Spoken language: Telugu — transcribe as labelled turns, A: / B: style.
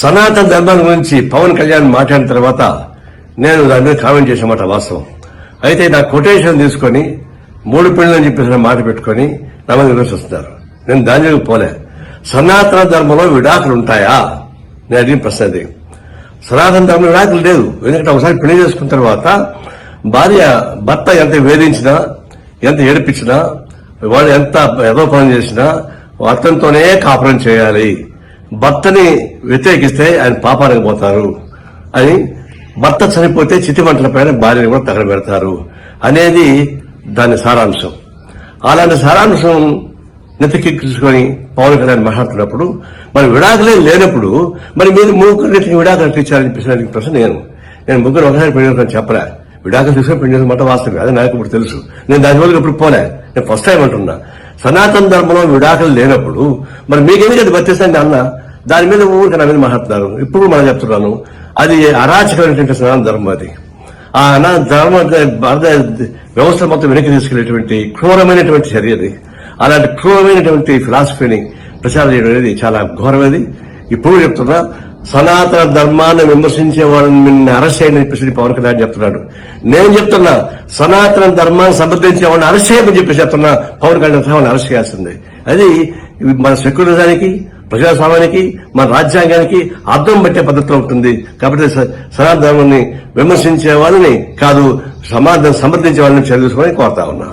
A: సనాతన ధర్మం గురించి పవన్ కళ్యాణ్ మాట్లాడిన తర్వాత నేను దాని మీద కామెంట్ చేసామాట వాస్తవం. అయితే నా కొటేషన్ తీసుకొని మూడు పెళ్ళని అని చెప్పేసి మాట పెట్టుకొని నా మీద విమర్శిస్తున్నారు నేను దాని దగ్గర పోలే. సనాతన ధర్మంలో విడాకులు ఉంటాయా? నేను అడిగిన ప్రశ్న అది. సనాతన ధర్మం విడాకులు లేదు ఎందుకంటే ఒకసారి పెళ్ళి చేసుకున్న తర్వాత భార్య భర్త ఎంత వేధించినా ఎంత ఏడిపించినా వాళ్ళు ఎంత ఎదో పని చేసినా అతనితోనే కాపురం చేయాలి. భర్తని వ్యతిరేకిస్తే ఆయన పాపానికి పోతారు. అని భర్త చనిపోతే చితిమంటల పైన భార్యను కూడా తగలబెడతారు అనేది దాని సారాంశం. అలాంటి సారాంశం నెత్తికెక్కించుకొని పవన్ కళ్యాణ్ మాట్లాడుతున్నప్పుడు మరి విడాకులే లేనప్పుడు మరి మీరు ముగ్గురు నెత్తికి విడాకులు ఇచ్చారని చెప్పేసి ప్రశ్న నేను. నేను ముగ్గురు ఒకసారి పెళ్ళి చెప్పలే. విడాకులు తీసుకొని పెళ్ళి మాట వాస్తవం అది నాకు ఇప్పుడు తెలుసు. నేను దాని వల్ల ఇప్పుడు పోలే. నేను ఫస్ట్ టైం అంటున్నా. సనాతన ధర్మంలో విడాకులు లేనప్పుడు మరి మీకెందుకు అది వర్తిస్తుంది అన్న దాని మీద ఊరికి నా మీద మాట్లాడుతున్నారు ఇప్పుడు మనం చెప్తున్నాను. అది అరాచకమైనటువంటి సనాతన ధర్మం అది. ఆ అనా ధర్మ భారత వ్యవస్థ మొత్తం వెనక్కి తీసుకెళ్ళేటువంటి క్రూరమైనటువంటి చర్య అది. అలాంటి క్రూరమైనటువంటి ఫిలాసఫీని ప్రచారం చేయడం అనేది చాలా ఘోరమైనది. ఇప్పుడు చెప్తున్నా సనాతన ధర్మాన్ని విమర్శించే వాళ్ళని నిన్ను అరెస్ట్ చేయని చెప్పేసి పవన్ కళ్యాణ్ చెప్తున్నాడు. నేను చెప్తున్నా సనాతన ధర్మాన్ని సమర్థించే వాళ్ళని అరెస్ట్ చేయమని చెప్పి చెప్తున్నా పవన్ కళ్యాణ్ వాళ్ళని అరెస్ట్ చేయాల్సిందే. అది మన సెక్యులరిజానికి ప్రజాస్వామ్యానికి మన రాజ్యాంగానికి అర్థం పెట్టే పద్ధతిలో ఉంటుంది. కాబట్టి సనాతన ధర్మాన్ని విమర్శించే వాళ్ళని కాదు సమాధానం సమర్థించే వాళ్ళని చదివించుకోవాలని కోరుతా ఉన్నా.